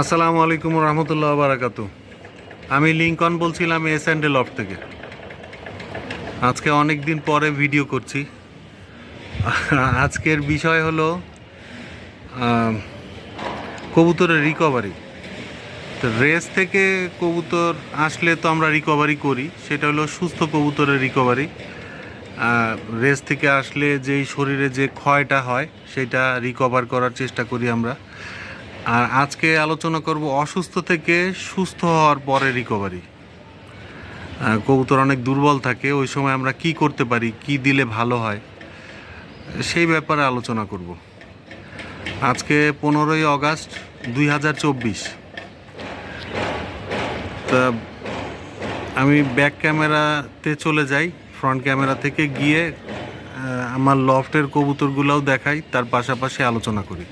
আসসালামু আলাইকুম রহমতুল্লাহ বারাকাতু আমি লিঙ্কন বলছিলাম এস অ্যান্ডেল অফ থেকে। আজকে অনেক দিন পরে ভিডিও করছি। আজকের বিষয় হলো কবুতরের রিকভারি তো রেস থেকে কবুতর আসলে তো আমরা রিকভারি করি, সেটা হলো সুস্থ কবুতরের রিকভারি রেস থেকে আসলে যেই শরীরে যে ক্ষয়টা হয়, সেটা রিকভার করার চেষ্টা করি আমরা। আর আজকে আলোচনা করব অসুস্থ থেকে সুস্থ হওয়ার পরে রিকভারি কবুতর অনেক দুর্বল থাকে, ওই সময় আমরা কি করতে পারি, কি দিলে ভালো হয়, সেই ব্যাপারে আলোচনা করব। আজকে পনেরোই আগস্ট দুই হাজার চব্বিশ। তা আমি ব্যাক ক্যামেরাতে চলে যাই ফ্রন্ট ক্যামেরা থেকে গিয়ে আমার লফটের কবুতরগুলোও দেখাই, তার পাশাপাশি আলোচনা করি।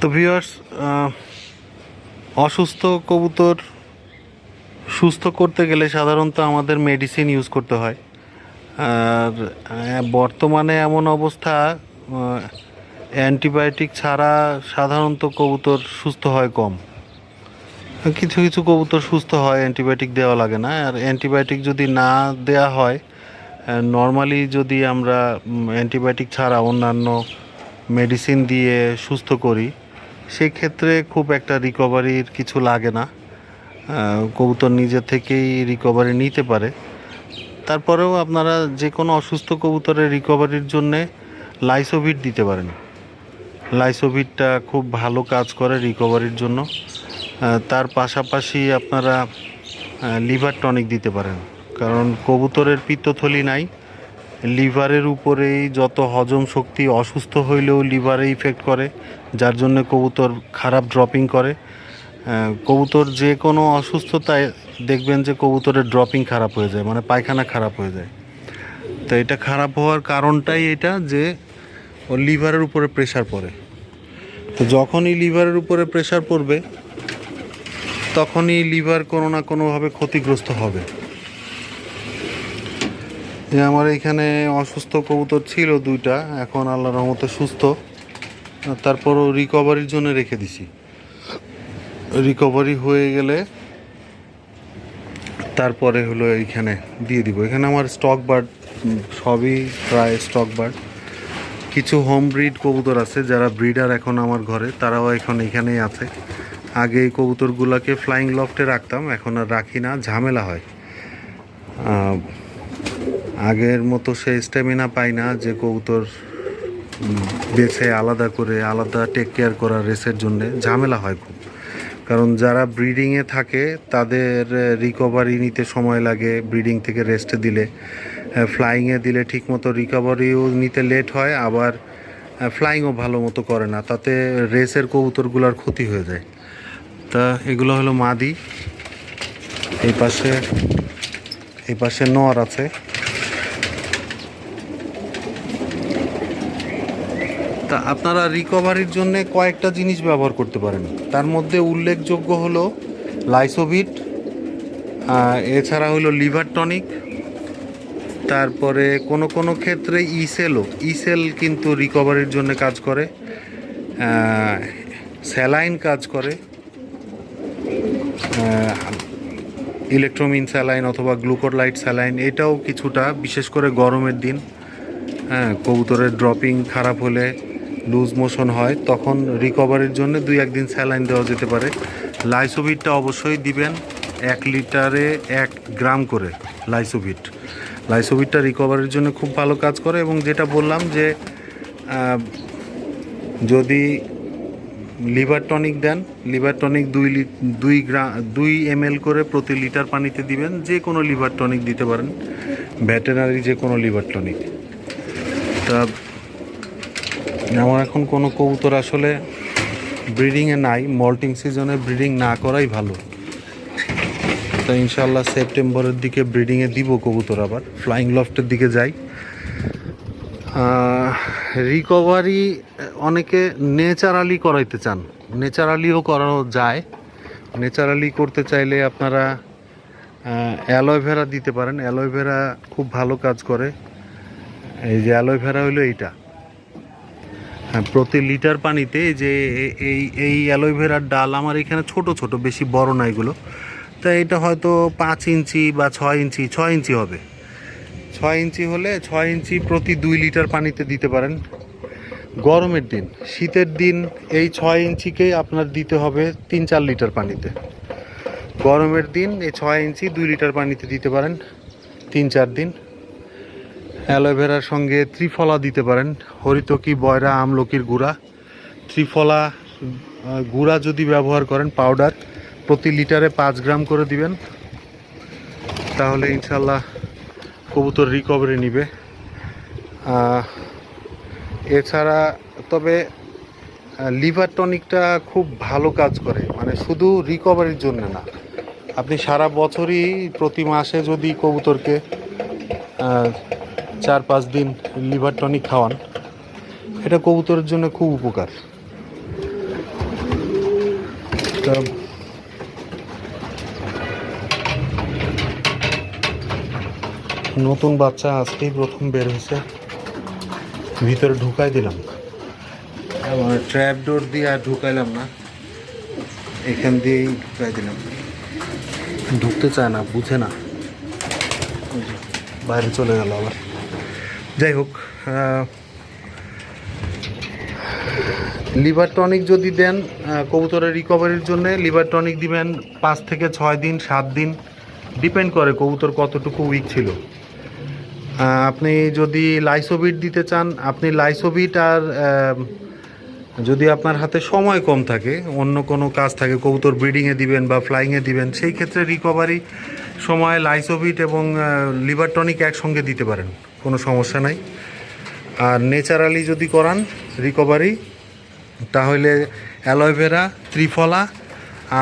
তো ভিউয়ার্স অসুস্থ কবুতর সুস্থ করতে গেলে সাধারণত আমাদের মেডিসিন ইউজ করতে হয়। আর বর্তমানে এমন অবস্থা অ্যান্টিবায়োটিক ছাড়া সাধারণত কবুতর সুস্থ হয় কম। কিছু কিছু কবুতর সুস্থ হয় অ্যান্টিবায়োটিক দেওয়া লাগে না। আর অ্যান্টিবায়োটিক যদি না দেওয়া হয় নর্মালি যদি আমরা অ্যান্টিবায়োটিক ছাড়া অন্যান্য মেডিসিন দিয়ে সুস্থ করি সেক্ষেত্রে খুব একটা রিকভারির কিছু লাগে না। কবুতর নিজে থেকেই রিকভারি নিতে পারে। তারপরেও আপনারা যে কোনো অসুস্থ কবুতরের রিকভারির জন্যে লাইসোভিট দিতে পারেন। লাইসোভিটটা খুব ভালো কাজ করে রিকভারির জন্য। তার পাশাপাশি আপনারা লিভার টনিক দিতে পারেন। কারণ কবুতরের পিত্তথলি নাই। লিভারের উপরেই যত হজম শক্তি অসুস্থ হইলেও লিভারে ইফেক্ট করে, যার জন্য কবুতর খারাপ ড্রপিং করে। কবুতর যে কোনো অসুস্থতায় দেখবেন যে কবুতরের ড্রপিং খারাপ হয়ে যায় মানে পায়খানা খারাপ হয়ে যায়। তো এটা খারাপ হওয়ার কারণটাই এটা যে ওর লিভারের উপরে প্রেশার পড়ে। তো যখনই লিভারের উপরে প্রেশার পড়বে, তখনই লিভার কোনো না কোনোভাবে ক্ষতিগ্রস্ত হবে। যে আমার এখানে অসুস্থ কবুতর ছিল দুইটা, এখন আল্লাহ রহমতে সুস্থ। তারপরও রিকভারির জন্য রেখে দিছি। রিকভারি হয়ে গেলে তারপরে হলো এইখানে দিয়ে দিব। এখানে আমার স্টক বার্ড সবই প্রায় স্টক বার্ড কিছু হোম ব্রিড কবুতর আছে, যারা ব্রিডার এখন আমার ঘরে, তারাও এখন এখানেই আছে। আগে এই কবুতরগুলোকে ফ্লাইং লফটে রাখতাম, এখন আর রাখি না, ঝামেলা হয়। আগের মতো সে স্ট্যামিনা পাই না যে কবুতর বেছে আলাদা করে, আলাদা টেক কেয়ার করা রেসের জন্য ঝামেলা হয় খুব। কারণ যারা ব্রিডিংয়ে থাকে, তাদের রিকভারি নিতে সময় লাগে ব্রিডিং থেকে রেস্টে দিলে। ফ্লাইংয়ে দিলে ঠিকমতো রিকভারিও নিতে লেট হয়, আবার ফ্লাইংও ভালো মতো করে না। তাতে রেসের কবুতরগুলোর ক্ষতি হয়ে যায়। তা এগুলো হলো মাদি। এই পাশে এই পাশে নর আছে। তা আপনারা রিকভারির জন্য কয়েকটা জিনিস ব্যবহার করতে পারেন। তার মধ্যে উল্লেখযোগ্য হলো লাইসোভিট এছাড়া হলো লিভার টনিক তারপরে কোনো কোনো ক্ষেত্রে ইসেলও ইসেল কিন্তু রিকভারির জন্য কাজ করে স্যালাইন কাজ করে ইলেকট্রোমিন স্যালাইন অথবা গ্লুকোলাইট স্যালাইন এটাও কিছুটা, বিশেষ করে গরমের দিন হ্যাঁ কবুতরের ড্রপিং খারাপ হলে লুজ মোশন হয়, তখন রিকভারির জন্য দুই একদিন স্যালাইন দেওয়া যেতে পারে। লাইসোভিটটা অবশ্যই দিবেন এক লিটারে এক গ্রাম করে লাইসোভিট লাইসোভিটটা রিকভারির জন্য খুব ভালো কাজ করে এবং যেটা বললাম যে যদি লিভার টনিক দেন, লিভার টনিক দুই দুই গ্রাম দুই এম করে প্রতি লিটার পানিতে দিবেন, যে কোনো লিভার টনিক দিতে পারেন। ভেটেনারি যে কোনো লিভার টনিক। তা আমার এখন কোনো কবুতর আসলে ব্রিডিংয়ে নাই মল্টিং সিজনে ব্রিডিং না করাই ভালো। তো ইনশাল্লাহ সেপ্টেম্বরের দিকে ব্রিডিংয়ে দিব কবুতর আবার ফ্লাইং লফটের দিকে যাই। রিকভারি অনেকে নেচারালি করাইতে চান। নেচারালিও করানো যায়। নেচারালি করতে চাইলে আপনারা অ্যালোভেরা দিতে পারেন। অ্যালোভেরা খুব ভালো কাজ করে। এই যে অ্যালোভেরা হলো এইটা। হ্যাঁ প্রতি লিটার পানিতে যে এই এই অ্যালোভেরার ডাল আমার এখানে ছোট ছোট, বেশি বড় না এগুলো। তা এটা হয়তো পাঁচ ইঞ্চি বা ছয় ইঞ্চি ছয় ইঞ্চি হবে। ছয় ইঞ্চি হলে ছয় ইঞ্চি প্রতি দুই লিটার পানিতে দিতে পারেন। গরমের দিন, শীতের দিন এই ছয় ইঞ্চিকেই আপনার দিতে হবে তিন চার লিটার পানিতে। গরমের দিন এই ছয় ইঞ্চি দুই লিটার পানিতে দিতে পারেন, তিন চার দিন। অ্যালোভেরার সঙ্গে ত্রিফলা দিতে পারেন। হরিতকি, বয়রা, আমলকির গুঁড়া। ত্রিফলা গুঁড়া যদি ব্যবহার করেন, পাউডার, প্রতি লিটারে পাঁচ গ্রাম করে দিবেন। তাহলে ইনশাল্লাহ কবুতর রিকভারি নিবে। এছাড়া তবে লিভার টনিকটা খুব ভালো কাজ করে। মানে শুধু রিকভারির জন্য না। আপনি সারা বছরই প্রতি মাসে যদি কবুতরকে চার পাঁচ দিন লিভার টনিক খাওয়ান। এটা কবুতরের জন্য খুব উপকার। নতুন বাচ্চা আজকেই প্রথম বের হয়েছে। ভিতরে ঢুকাই দিলাম। ট্র্যাপ ডোর দিয়ে আর ঢুকাইলাম না। এখান দিয়েই ঢুকাই দিলাম। ঢুকতে চায় না বুঝে না। বাইরে চলে গেল আবার। যাই হোক লিভার টনিক যদি দেন কবুতরের রিকভারির জন্য লিভার টনিক দিবেন পাঁচ থেকে ছয় দিন, সাত দিন। ডিপেন্ড করে কবুতর কতটুকু উইক ছিল। আপনি যদি লাইসোবিট দিতে চান, আপনি লাইসোবিট আর যদি আপনার হাতে সময় কম থাকে, অন্য কোনো কাজ থাকে, কবুতর ব্রিডিংয়ে দিবেন বা ফ্লাইংয়ে দিবেন, সেই ক্ষেত্রে রিকভারি সময় লাইসোবিট এবং লিভার টনিক একসঙ্গে দিতে পারেন। কোনো সমস্যা নাই। আর নেচারালি যদি করান রিকভারি তাহলে অ্যালোভেরা ত্রিফলা,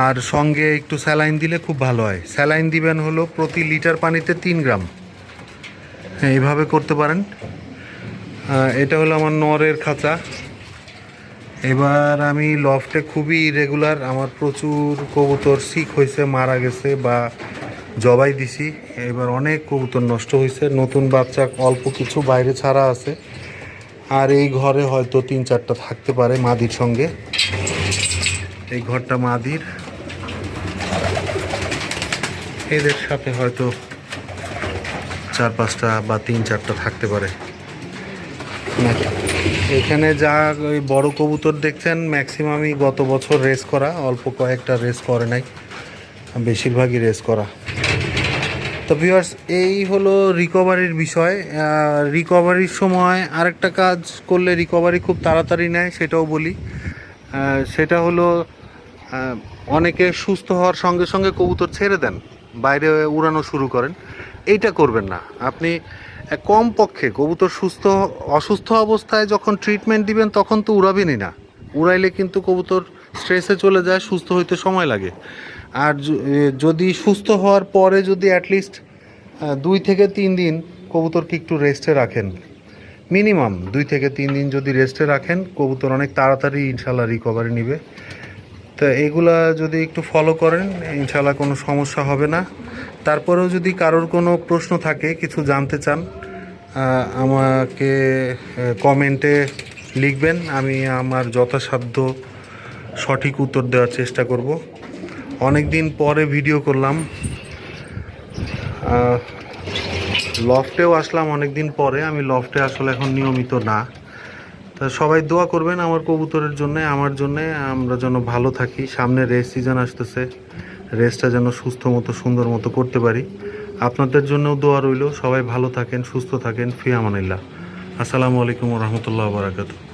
আর সঙ্গে একটু স্যালাইন দিলে খুব ভালো হয়। স্যালাইন দিবেন হলো প্রতি লিটার পানিতে তিন গ্রাম। হ্যাঁ এইভাবে করতে পারেন। এটা হলো আমার নরের খাঁচা। এবার আমি লফটে খুবই রেগুলার আমার প্রচুর কবুতর শিখ হয়েছে, মারা গেছে বা জবাই দিছি। এবার অনেক কবুতর নষ্ট হয়েছে নতুন বাচ্চা অল্প কিছু বাইরে ছাড়া আছে। আর এই ঘরে হয়তো তিন চারটা থাকতে পারে মাদির সঙ্গে। এই ঘরটা মাদির। এদের সাথে হয়তো চার পাঁচটা বা তিন চারটা থাকতে পারে। এখানে যা ওই বড় কবুতর দেখছেন ম্যাক্সিমামই গত বছর রেস করা, অল্প কয়েকটা রেস করে নাই। বেশিরভাগই রেস করা। তো ভিউয়ার্স এই হলো রিকভারির বিষয়। রিকভারির সময় আরেকটা কাজ করলে রিকভারি খুব তাড়াতাড়ি নেয়, সেটাও বলি। সেটা হলো অনেকে সুস্থ হওয়ার সঙ্গে সঙ্গে কবুতর ছেড়ে দেন, বাইরে উড়ানো শুরু করেন। এইটা করবেন না। আপনি কম পক্ষে কবুতর সুস্থ, অসুস্থ অবস্থায় যখন ট্রিটমেন্ট দিবেন, তখন তো উড়াবেনই না। উড়াইলে কিন্তু কবুতর স্ট্রেসে চলে যায়, সুস্থ হইতে সময় লাগে। আর যদি সুস্থ হওয়ার পরে যদি অ্যাটলিস্ট দুই থেকে তিন দিন কবুতরকে একটু রেস্টে রাখেন। মিনিমাম দুই থেকে তিন দিন যদি রেস্টে রাখেন, কবুতর অনেক তাড়াতাড়ি ইনশাল্লাহ রিকভারি নিবে। তো এগুলা যদি একটু ফলো করেন ইনশাল্লাহ কোনো সমস্যা হবে না। তারপরেও যদি কারোর কোনো প্রশ্ন থাকে, কিছু জানতে চান আমাকে কমেন্টে লিখবেন। আমি আমার যথাসাধ্য সঠিক উত্তর দেওয়ার চেষ্টা করব। অনেক দিন পরে ভিডিও করলাম। লফটেও আসলাম অনেক দিন পরে। আমি লফটে আসলে এখন নিয়মিত না। তা সবাই দোয়া করবেন আমার কবুতরের জন্য, আমার জন্য। আমরা যেন ভালো থাকি। সামনে রেস সিজন আসতেছে। রেসটা যেন সুস্থ মতো, সুন্দর মতো করতে পারি। আপনাদের জন্যও দোয়া রইল। সবাই ভালো থাকেন, সুস্থ থাকেন। ফি আমানিল্লাহ আসসালামু আলাইকুম রহমতুল্লাহ বারাকাতু